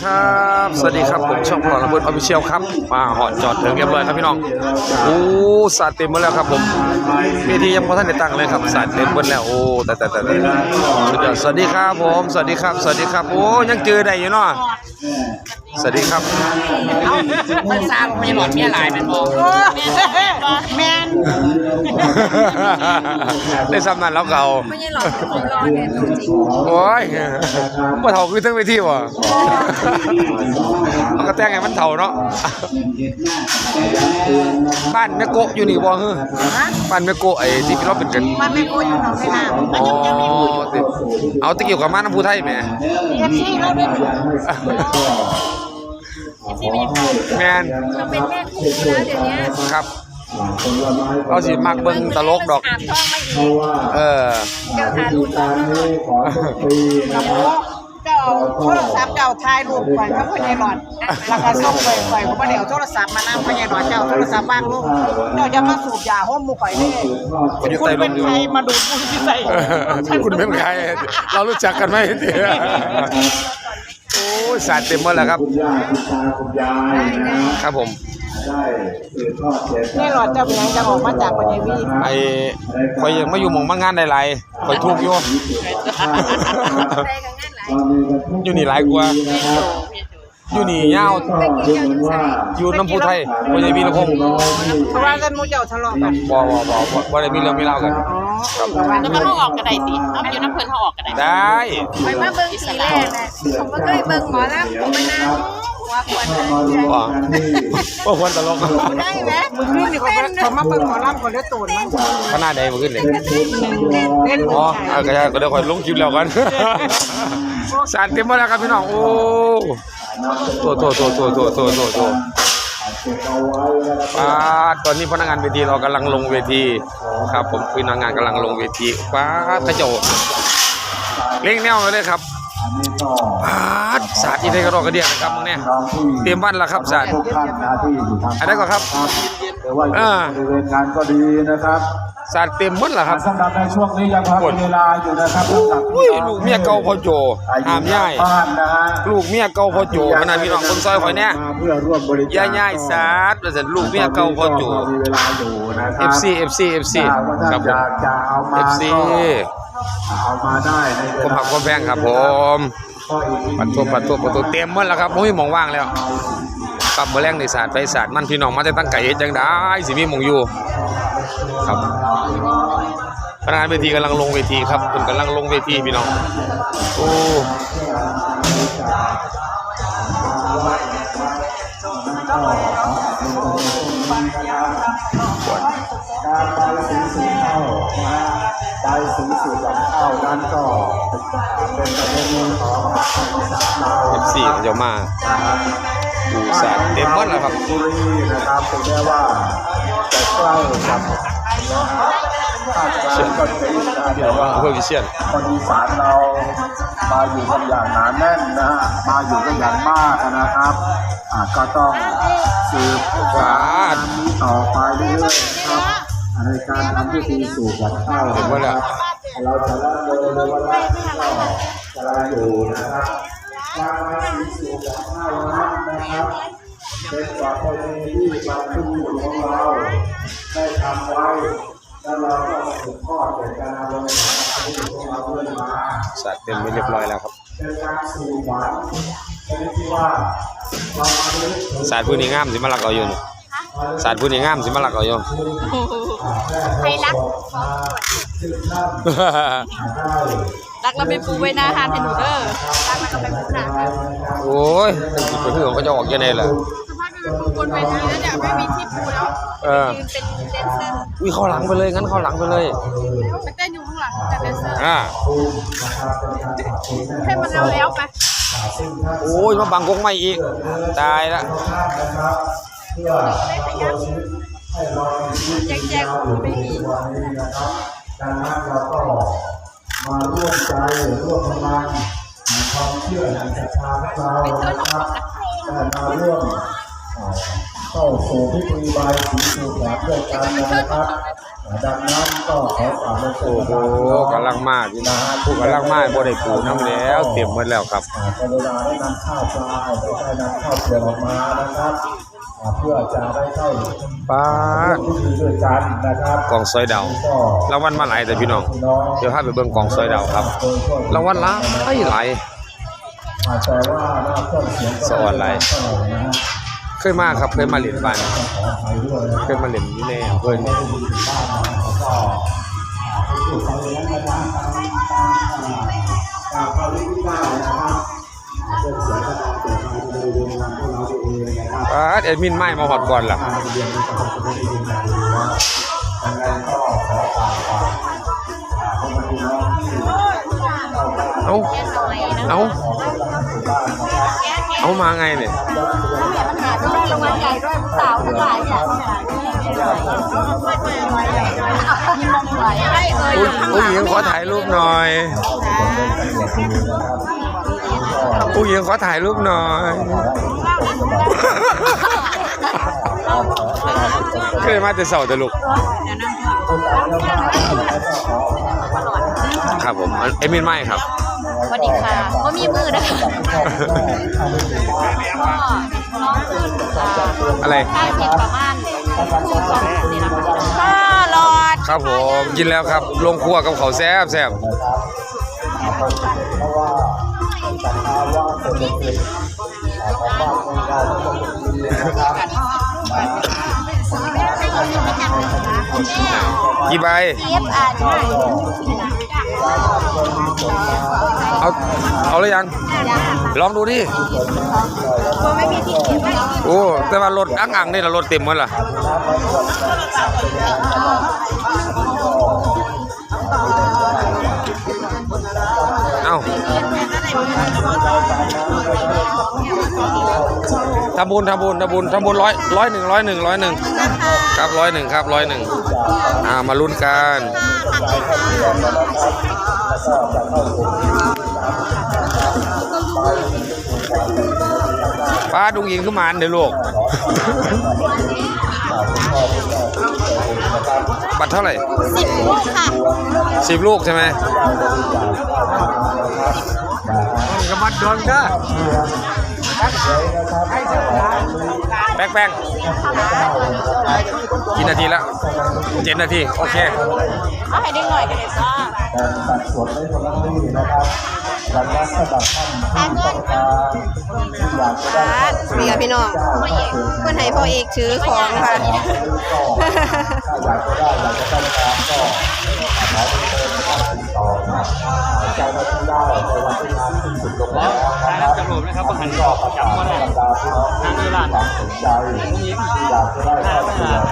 ครับสวัสดีครับผมช่องพลระเบิดออฟฟิเชียลครับมาหอดจอดถึงเรียบร้อยครับพี่น้องโอ้สาดเต็มหมดแล้วครับผมเวทียังพอท่านได้ตั้งเลยครับสาดเต็มหมดแล้วโอ้แต่แต่แต่แต่สวัสดีครับผมสวัสดีครับสวัสดีครับโอ้ยังเจอได้อยู่เนาะสวัสดีครับ เอามันสร้างไม่หลอดเมียหลายเป็นบ่แม่น ได้ซ้ำนั้นแล้วเก่าไม่ใช่หลอดของรอเนี่ยตัวจริงโอ้ยบ่เท่าคือทั้งเวทีว่ะมันก็แต่งไงมันเท่าเนาะบ้านแม่โกะอยู่นี่บ่เฮ้อบ้านแม่โกะไอ้ที่พี่เราเป็นกันมันไม่โกยอยู่หนองไทนาอ๋อติเอาตะเกียบกับมาน้ำผู้ไทยแหมเอฟซีเราด้วยที่ไม่ใช่แมนเราเป็นแม่ครูแล้วเดี๋ยวนี้ครับ เราสิมักเบิ่งตลกดอก อาบท้องมาอีกเออ เจ้าทาลูกท้องมาอีกกระโปงเจ้าโทรศัพท์เจ้าถ่ายรูปไว้กับพ่อใหญ่หลอดแล้วก็ส่งไปไปผมบ่ได้เอาโทรศัพท์มานำพ่อใหญ่หลอดเจ้าโทรศัพท์วางลงเจ้าจะมาสูบยาห้อมหมู่ข่อยเด้คนอยู่คุณใต้ร่เป็มนอยู่ใครมาดูดบุหรี่ใส่คุณเป็นใคร เรารู้จักกันไหมเดี๋ยวโอ้ยสาดเต็มหมดแล้วครับ คุณย่าคุณตาคุณยายนะครับผม ได้สืบทอดเจตนี่หลอดเจ้าเป็นหยังจะออกมาจากพ่อใหญ่วีไอ้คอยยังไม่อยู่หมองมางานใดไรคอยทุกข์อยู่ใจกับงานหลายอยู่นี่หลายกว่านะครับอยู่นี่ยาวก็ดูเหมือนว่าอยู่น้ำพุไทยบ่ได้มีละพงเพราะว่ากันหมู่เจ้าทะเลาะกันบ่บ่บ่บ่บ่ได้มีเรื่องมีเล่าวกัน อ๋อแต่ว่าแล้วมันเขาออกกระไดติเอาอยู่น้ำเพลินเขาออกกระไดได้ ไปมาเบิ้งสีแรกนะผมก็เคยเบิ้งหมอลำผมมานั่ง หัวปวดเลยบ่บ่ควรตลกได้ไหมมึงขึ้นนี่เขามาเขามาเบิ่งหมอลำคนได้ตูนมันขนาดใดบ่ขึ้นเลยเล่นอ๋อเอาก็ได้ก็ได้คอยลงคลิปแล้วกันสารเต็มหมดแล้วครับพี่น้องโอ้โตโตโตโตโตโตโตโตป้าดตอนนี้พนักงานเวทีเรากำลังลงเวทีครับ ผมพนักงานกำลังลงเวทีป้าดกระโจเร่งแนวเลยครับอันนี้ก็ ป้าดสาดอีไทยกระดอกกระเดียกนะครับมึงเนี่ยน้องที่เตรียมบ้านแล้วครับสาดทุกท่านนะที่อยู่ทางอันนั้นก่อนครับแต่ว่าอยู่บริเวณงานก็ดีนะครับสาดเต็มหมดแล้วครับสำหรับในช่วงนี้ยังพอมีเวลาอยู่นะครับสำหรับอุ้ยลูกเมียเก่าพอโจหามย่ายบ้านนะฮะลูกเมียเก่าพอโจขนาดพี่น้องคนซอยคอยเนี่ยมาเพื่อร่วมบริจาคย่าย่ายสาดแล้วแต่ลูกเมียเก่าพอโจมีเวลาอยู่นะครับ FC FC FC ถ้าว่าท่านครับผอมยากจะเอามา FC ก็ เอามาได้ในเวผมลาหักความแพงครับผมก็อีกนิดปัดตัวปัดตัวปัดตัวเต็มหมดแล้วครับผมมีหมองว่างแล้วกลับมาแรงในศาสตร์ไปศาสตร์มันพี่น้องมาจะตั้งไก่เฮ็ดจังได้สิมีหมองอยู่ครับพนักงานเวทีกำลังลงเวทีครับคุณกำลังลงเวทีพี่น้องโอ้านั้นก็เป็นประเพณีของทางอีสานเราเอฟซีเจ้ามาดูศาสตร์เต็มหมดแล้วครับบุรีนะครับถึงแม้ว่าจะใกล้กับภาคกลางก็จะอีสานพี่แต่น้องว่าอำเพื่อวิเชียนคนอีสานเรามาอยู่กันอย่างหนาแน่นนะฮะมาอยู่กันอย่างมากนะครับอ่าก็ต้องสืบสานนี้ต่อไปเรื่อยๆครับในการทำพิธีสู่ขวัญข้าวเต็มหมดแล้ว เราจะรับโดยในวันแรกก็กำลังอยู่นะครับการมาสีสู่ขวัญข้าวนั้นนะครับเป็นประเพณีที่บรรพบุรุษของเรา ได้ทำไว้แล้วเราก็สืบทอดแต่การบริหารชีวิตของเราเรื่อยมาศาสตร์เต็มไปเรียบร้อยแล้วครับเป็นการสู่ขวัญชนิดที่ว่าเรามาเรื่อยศาสตร์ผู้นี้งามสิมาลักเอาอยู่นี่ศาสตร์ผู้นี้งามสิมาลักเอาอยู่ ใครรักรักแล้วเป็นปูไว้หน้าฮานให้หนูเด้อรักมันก็ไปพูดนะโอ้ยเป็นเพื่อนเขาจะออกยังไงล่ะสภาพเป็นปูคนไปนะแล้วเนี่ยไม่มีที่ปูแล้วเออยืนเป็นแดนเซอร์อุ้ยเข้าหลังไปเลยงั้นเข้าหลังไปเลยไปเต้นอยู่ข้างหลังแต่แดนเซอร์อ่าให้มันเร็วๆไปโอ้ยมาบังกงไม่อีกตายละ ได้ขยับแจกๆไม่มีดังนั้นเราก็มาร่วมใจร่วมพลังในความเชื่อในศรัทธาของเรานะครับได้มาร่วมเข้าสู่พิธีบายสีสู่ขวัญด้วยกันนะครับดังนั้นก็ขอฝากไว้โอ้โหกำลังมากน้องผู้กำลังมากบ่ได้ปูน้ำแล้ว เต็มหมดแล้วครับเวลาได้นำข้าวปลาได้นำข้าวเปลือกออกมานะครับ เพื่อจะได้เข้าป้าดพิธีด้วยกันนะครับกองซอยดาวก็รางวัลมาหลายแต่พี่น้องพี่น้อง เดี๋ยวพาไปเบิ่งกองซอยดาวครับรางวัลหลายหลายอาจจะว่าหน้าเครื่องเสียงก็สะอ่อนไหลเท่าไหร่นะฮะเคยมาครับเคยมาเล่นบ้านขออภัยด้วยนะเคยมาเล่นอยู่ในอำเภอนี่ตามความที่ได้นะครับเรื่ องเสียงก็ตามแต่ทางบริเวณงานพวกเราเองนะครับป้าดแอดมินไม่มาฮอดก่อนล่ะทางเรียนที่จะทำเป็นดีๆนะดังนั้นก็ขอฝากฝากพ่อแม่พี่น้องที่เข้าบ้านเอ้าเอ้าเอามาไงเนี่ยรางวัลใหญ่ด้วยผู้สาวทั้งหลายเนี่ยยิ้มมองไหวให้เอ่ยผู้ผู้หญิงขอถ่ายรูปหน่อย ผู้หญิงขอถ่ายรูปหน่อยเคยมาแต่เสาแต่ลูกครับผมเอมินไม่ครับสวัสดีค่ะว่ามีมือนะคะก็น้องขึ้นอ่าอะไรค่าเสียงประมาณคู่สองนี่แหละค่ะพ่อหลอดครับผมกินแล้วครับ ลงครัวกับเขาวแซ่บแซ่บเพราะ ว่าศรัทธาว่าเป็นเด็กๆของบ้านของเราต้องเป็นดีนะครับกี่ใบเจี๊ยบอ่านใช่เอาเอาเลยยังลองดูดิก็ไม่มีที่เก็บไว้โอ้แต่ว่ารถอังอังๆนี่ละรถเต็มหมดล่ะเอา ทำบุญทำบุญทำบุญทำบุญร้อยร้อยหนึ่งร้อยหนึ่งร้อยหนึ่งครับร้อยหนึ่งครับร้อยหนึ่งอ่ามาลุ้นกันป้าดุงยิงขึ้นมาเดี๋ยวลูกบัตรเท่าไหร่สิบลูกค่ะสิบลูกใช่ไหม กระมัดดวงจ้าแป้งแป้งกี่นาทีล้วเจ็ดนาที โอเคเอาให้ได้หน่อยกันเลยจ้าตัดสวนได้คนละที่นะครับรางวัลสำหรับท่านที่ต้องการที่อยากจะได้เรียพี่น้องเพื่อนให้พ่อเอกถือของค่ะถ้าอยากจะได้อยากจะต้องการก็ขอเชิญท่านติดต่อมาเจ้าหา ที่ได้ในวันที่งานสิ้นสุดลงแล้วนะครับจำรวจนะครับประกันก็ประกาศให้บรรดาพี่น้องที่มีความสนใจที่อยากจะได้ข้าวเปลือก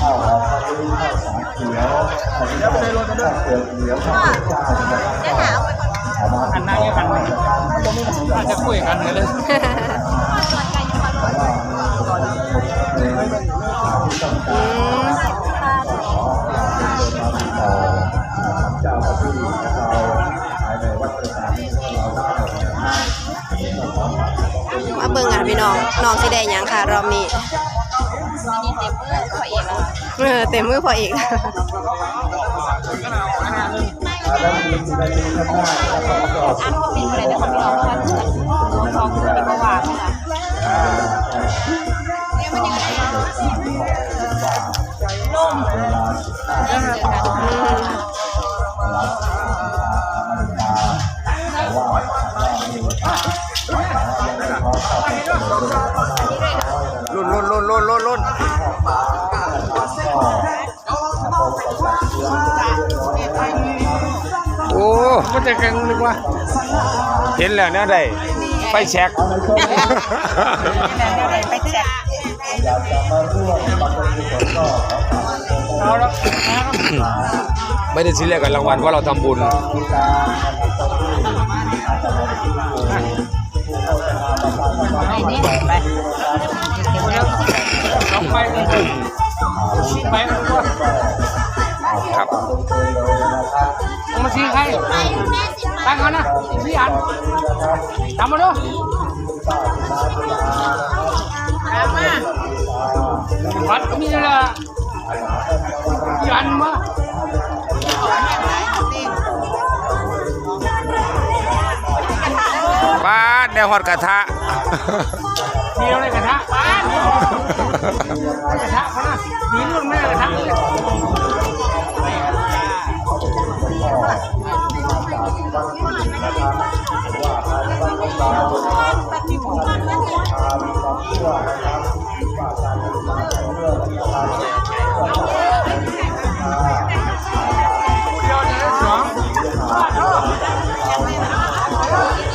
ข้าวหอมข้าวรีข้าวสาเขียวข้าวเหนียวข้าวเปลือกเหนียวข้าวจ้านะครับเอามาหันหน้าเงี้กันอาจจะคุยกันเลย น้องน้องสิได้หยังค่ะรอบนี้เออเต็มมือพอเอกแล้วมีสิบนาทีข้างหน้านะครับก็อันก็เป็นอะไรนะคะพี่น้องค่ะสองคนเป็นเบาหวานค่ะรุ่นรุ่นรุ่น รุ่นรุ่นรุ่นโอ้มันจะแข่งนึกว่าเห็นแล้วเนี่ยได้ไปเช็คไปแจกอยากจะมาร่วมบำเพ็ญกุศลก็ขอฝากเอาแล้วไม่ได้ซีเรียสกับรางวัลเพราะเราทำบุญผู้การนะ ครับตรงที่อาจจะไม่ได้ผู้ผู้เข้าชนะปการประการไปลองไปเลยไปมันก็ครับเอามาชี้ใครตั้งเขานะชี้อันทำมาดูมาวัดมีละไรยันมาป้าดแนวฮอดกระทะ มีอะไรกระทะป้ากระทะเขานะมีเรื่องแม่กระทะเลย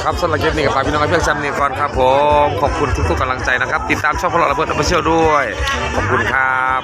ครับสำหรับคลิปนี้กับฝากพี่น้องเพื่อนจำเนียก่อนครับผมขอบคุณทุกๆกำลังใจนะครับ ติดตามช่องพลอระเบิดอัปเชียลด้วย ขอบคุณครับ